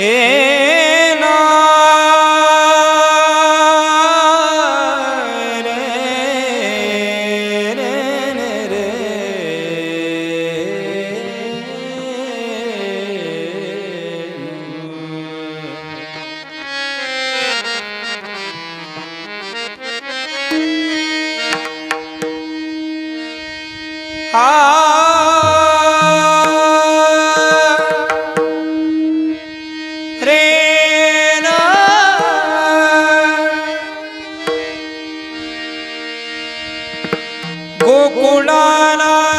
Ah गोकुळाला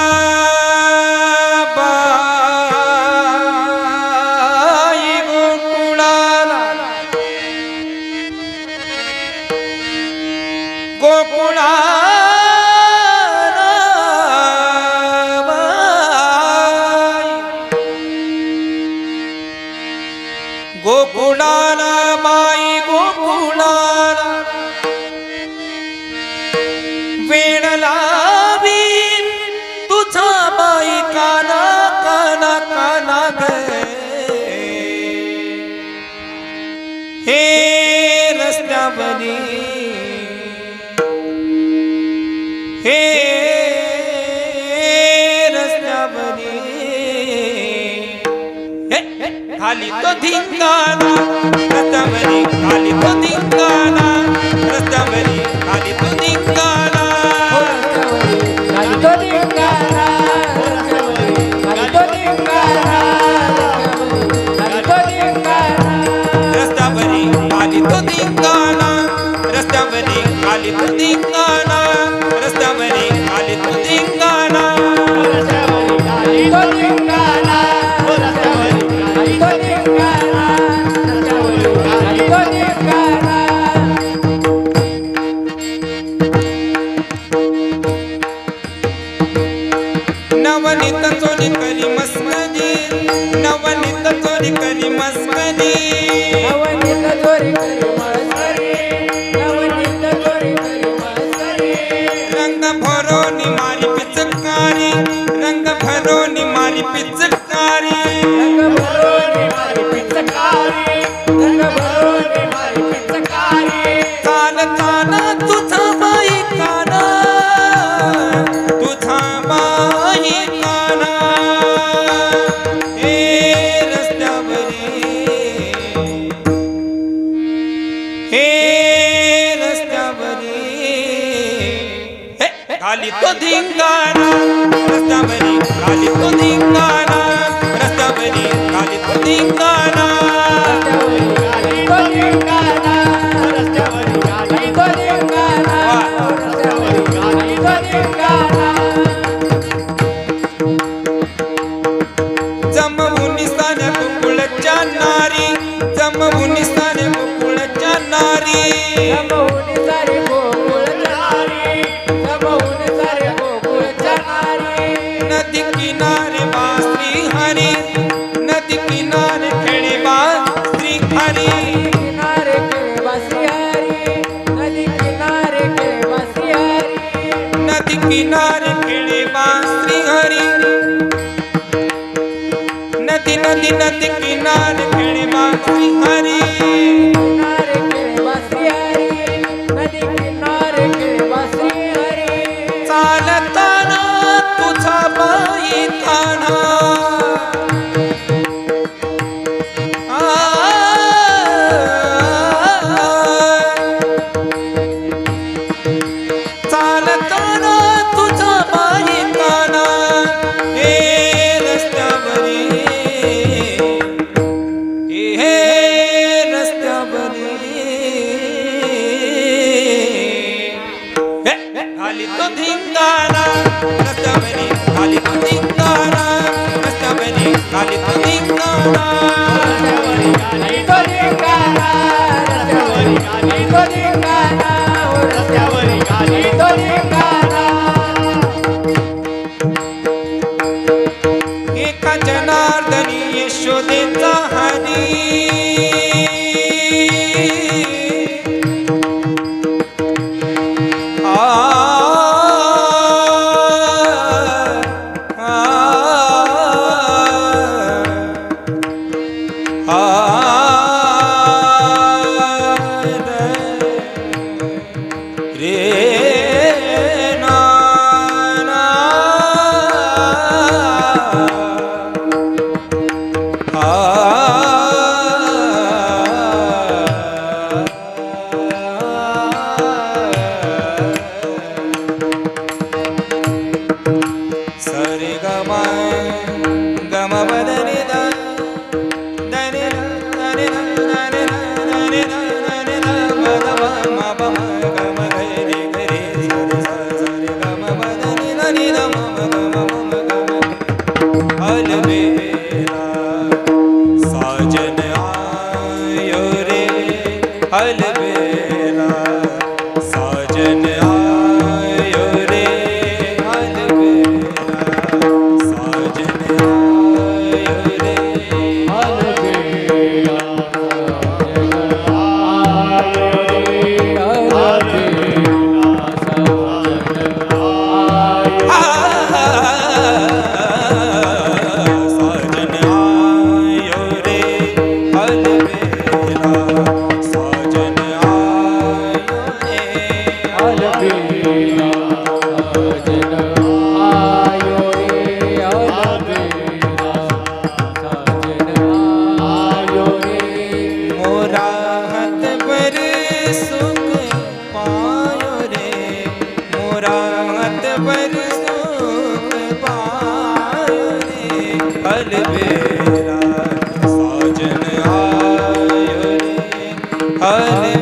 खाली तो धिंगाणा रस्त्यावरी खाली तो धिंगाणा रस्त्यावरी खाली तो धिंगाणा. रस्त्यावरी खाली तो धिंगाणा रस्त्यावरी खाली तो धिंगाणा नवनीत चोरी करी मस्करी नवनीत चोरी करी मस्करी नवनीत चोरी करी मस्करी, नवनीत चोरी करी मस्करी. रंग भरोनी मारी पिचकारी रंग भरोनी मारी पिचकारी खाली तो धिंगाणा रस्त्यावरी खाली तो धिंगाणा रस्त्यावरी खाली तो धिंगाणा. નદી નદી કિનાર ખેડી માં શ્રી હરી खाली तो धिंगाणा रस्त्यावरी खाली तो रस्त्यावरी खाली तो रस्त्यावरी तो रस्त्यावरी तो Bye. Ah. Hare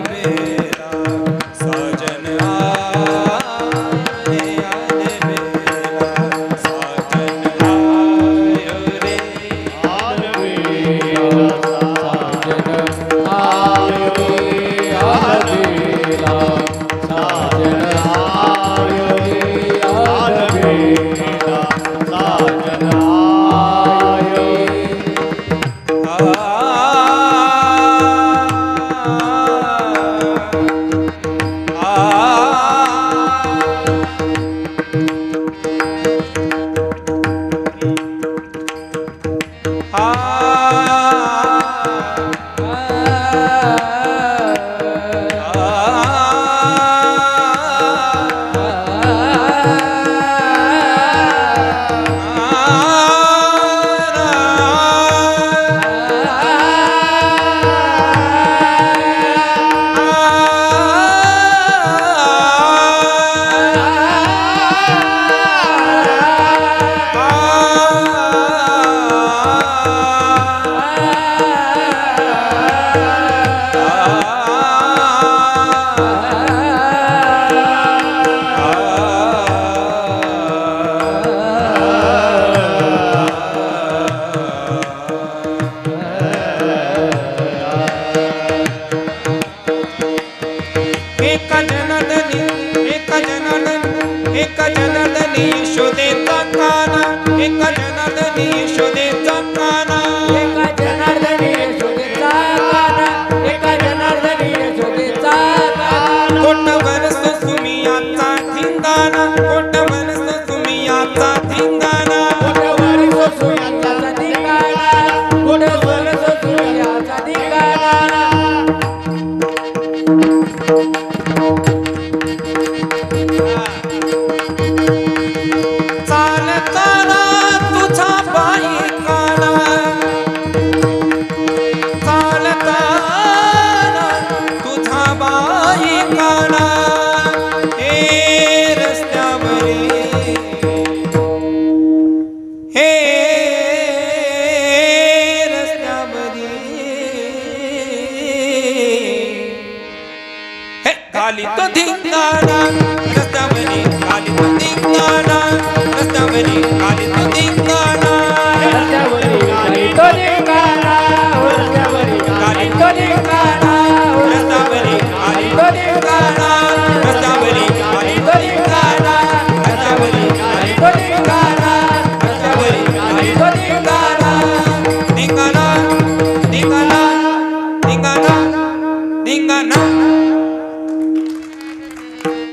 जननी शोधेचा काना सुमियाचा ठिंगाणा कोटभर ચાલી તો ધીંગાણા